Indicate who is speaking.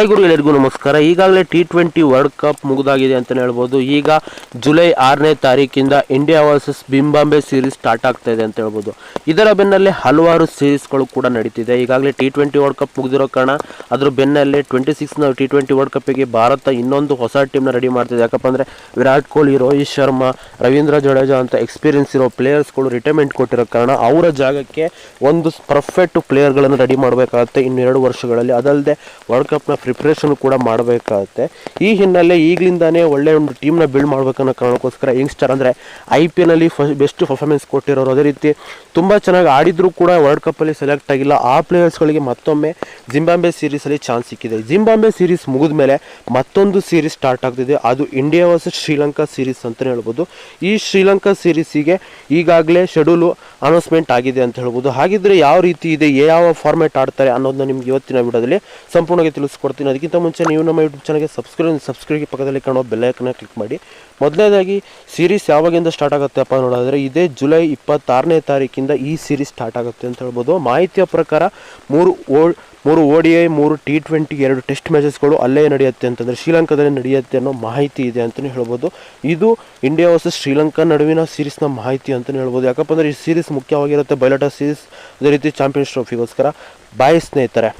Speaker 1: Hi ಗುರು ಎಲ್ಲರಿಗೂ ನಮಸ್ಕಾರ. ಈಗಾಗಲೇ ಟಿ ಟ್ವೆಂಟಿ ವರ್ಲ್ಡ್ ಕಪ್ ಮುಗಿದಾಗಿದೆ ಅಂತಲೇ ಹೇಳ್ಬೋದು. ಈಗ ಜುಲೈ ಆರನೇ ತಾರೀಕಿಂದ ಇಂಡಿಯಾ ವರ್ಸಸ್ ಬಿಂಬಾಂಬೆ ಸೀರೀಸ್ ಸ್ಟಾರ್ಟ್ ಆಗ್ತಾ ಇದೆ ಅಂತ ಹೇಳ್ಬೋದು. ಇದರ ಬೆನ್ನಲ್ಲೇ ಹಲವಾರು ಸೀರೀಸ್ಗಳು ಕೂಡ ನಡೀತಿದೆ. ಈಗಾಗಲೇ ಟಿ ಟ್ವೆಂಟಿ ವರ್ಲ್ಡ್ ಕಪ್ ಮುಗಿದಿರೋ ಕಾರಣ ಅದ್ರ ಬೆನ್ನಲ್ಲೇ ಟ್ವೆಂಟಿ ಸಿಕ್ಸ್ನ ಟಿ ಟ್ವೆಂಟಿ ವರ್ಲ್ಡ್ ಕಪ್ಪಿಗೆ ಭಾರತ ಇನ್ನೊಂದು ಹೊಸ ಟೀಮ್ನ ರೆಡಿ ಮಾಡ್ತಿದೆ. ಯಾಕಪ್ಪ ಅಂದರೆ ವಿರಾಟ್ ಕೊಹ್ಲಿ, ರೋಹಿತ್ ಶರ್ಮಾ, ರವೀಂದ್ರ ಜಡೇಜಾ ಅಂತ ಎಕ್ಸ್ಪೀರಿಯನ್ಸ್ ಇರೋ ಪ್ಲೇಯರ್ಸ್ಗಳು ರಿಟೈರ್ಮೆಂಟ್ ಕೊಟ್ಟಿರೋ ಕಾರಣ ಅವರ ಜಾಗಕ್ಕೆ ಒಂದು ಪರ್ಫೆಕ್ಟ್ ಪ್ಲೇಯರ್ಗಳನ್ನು ರೆಡಿ ಮಾಡಬೇಕಾಗುತ್ತೆ ಇನ್ನೆರಡು ವರ್ಷಗಳಲ್ಲಿ. ಅದಲ್ಲದೆ ವರ್ಲ್ಡ್ ಕಪ್ನ ಪ್ರಿಪ್ರೇಷನ್ ಕೂಡ ಮಾಡಬೇಕಾಗುತ್ತೆ. ಈ ಹಿನ್ನೆಲೆ ಈಗಲಿಂದಾನೇ ಒಳ್ಳೆ ಒಂದು ಟೀಮ್ನ ಬಿಲ್ಡ್ ಮಾಡಬೇಕನ್ನೋ ಕಾರಣಕ್ಕೋಸ್ಕರ ಯಂಗ್ಸ್ಟರ್ ಅಂದರೆ ಐ ಪಿ ಎಲ್ನಲ್ಲಿ ಫ ಬೆಸ್ಟ್ ಪರ್ಫಾರ್ಮೆನ್ಸ್ ಕೊಟ್ಟಿರೋರು ಅದೇ ರೀತಿ ತುಂಬ ಚೆನ್ನಾಗಿ ಆಡಿದರೂ ಕೂಡ ವರ್ಲ್ಡ್ ಕಪ್ಪಲ್ಲಿ ಸೆಲೆಕ್ಟ್ ಆಗಿಲ್ಲ. ಆ ಪ್ಲೇಯರ್ಸ್ಗಳಿಗೆ ಮತ್ತೊಮ್ಮೆ ಜಿಂಬಾಂಬೆ ಸೀರೀಸಲ್ಲಿ ಚಾನ್ಸ್ ಸಿಕ್ಕಿದೆ. ಜಿಂಬಾಂಬೆ ಸೀರೀಸ್ ಮುಗಿದ ಮೇಲೆ ಮತ್ತೊಂದು ಸೀರೀಸ್ ಸ್ಟಾರ್ಟ್ ಆಗ್ತಿದೆ. ಅದು ಇಂಡಿಯಾ ವರ್ಸಸ್ ಶ್ರೀಲಂಕಾ ಸೀರೀಸ್ ಅಂತಲೇ ಹೇಳ್ಬೋದು. ಈ ಶ್ರೀಲಂಕಾ ಸೀರೀಸಿಗೆ ಈಗಾಗಲೇ ಶೆಡ್ಯೂಲು ಅನೌನ್ಸ್ಮೆಂಟ್ ಆಗಿದೆ ಅಂತ ಹೇಳ್ಬೋದು. ಹಾಗಿದ್ರೆ ಯಾವ ರೀತಿ ಇದೆ, ಯಾವ ಫಾರ್ಮ್ಯಾಟ್ ಆಡ್ತಾರೆ ಅನ್ನೋದನ್ನ ನಿಮ್ಗೆ ಇವತ್ತಿನ ವಿಡಿಯೋದಲ್ಲಿ ಸಂಪೂರ್ಣವಾಗಿ ತಿಳಿಸ್ಕೊಡ್ತೀನಿ ಅದಕ್ಕಿಂತ ಮುಂಚೆ ನೀವು ನಮ್ಮ ಯೂಟ್ಯೂಬ್ ಚಾನಲ್ಗೆ ಸಬ್ಸ್ಕ್ರೈಬ್ ಸಬ್ಸ್ಕ್ರೈಬ್ ಪಕ್ಕದಲ್ಲಿ ಕಾಣೋ ಬೆಲ್ಲೈಕನ್ನ ಕ್ಲಿಕ್ ಮಾಡಿ. ಮೊದಲನೇದಾಗಿ ಸೀರೀಸ್ ಯಾವಾಗಿಂದ ಸ್ಟಾರ್ಟ್ ಆಗುತ್ತೆಪ್ಪ ನೋಡೋದಾದರೆ, ಇದೇ ಜುಲೈ ಇಪ್ಪತ್ತಾರನೇ ತಾರೀಕಿಂದ ಈ ಸೀರೀಸ್ ಸ್ಟಾರ್ಟ್ ಆಗುತ್ತೆ ಅಂತ ಹೇಳ್ಬೋದು. ಮಾಹಿತಿಯ ಪ್ರಕಾರ, ಮೂರು ಓ ಮೂರು ಓ ಡಿ ಐ, ಮೂರು ಟಿ ಟ್ವೆಂಟಿ, ಎರಡು ಟೆಸ್ಟ್ ಮ್ಯಾಚಸ್ಗಳು ಅಲ್ಲೇ ನಡೆಯುತ್ತೆ ಅಂತಂದರೆ ಶ್ರೀಲಂಕಾದಲ್ಲಿ ನಡೆಯುತ್ತೆ ಅನ್ನೋ ಮಾಹಿತಿ ಇದೆ ಅಂತಲೇ ಹೇಳ್ಬೋದು. ಇದು ಇಂಡಿಯಾ ವರ್ಸಸ್ ಶ್ರೀಲಂಕಾ ನಡುವಿನ ಸೀರೀಸ್ನ ಮಾಹಿತಿ ಅಂತಲೇ ಹೇಳ್ಬೋದು. ಯಾಕಪ್ಪ ಅಂದರೆ ಈ ಸೀರೀಸ್ ಮುಖ್ಯವಾಗಿರುತ್ತೆ. ಬಯಲಾಟ ಸೀರೀಸ್ ಅದೇ ರೀತಿ ಚಾಂಪಿಯನ್ಸ್ ಟ್ರೋಫಿಗೋಸ್ಕರ ಬಾಯ್ ಸ್ನೇಹಿತರೆ.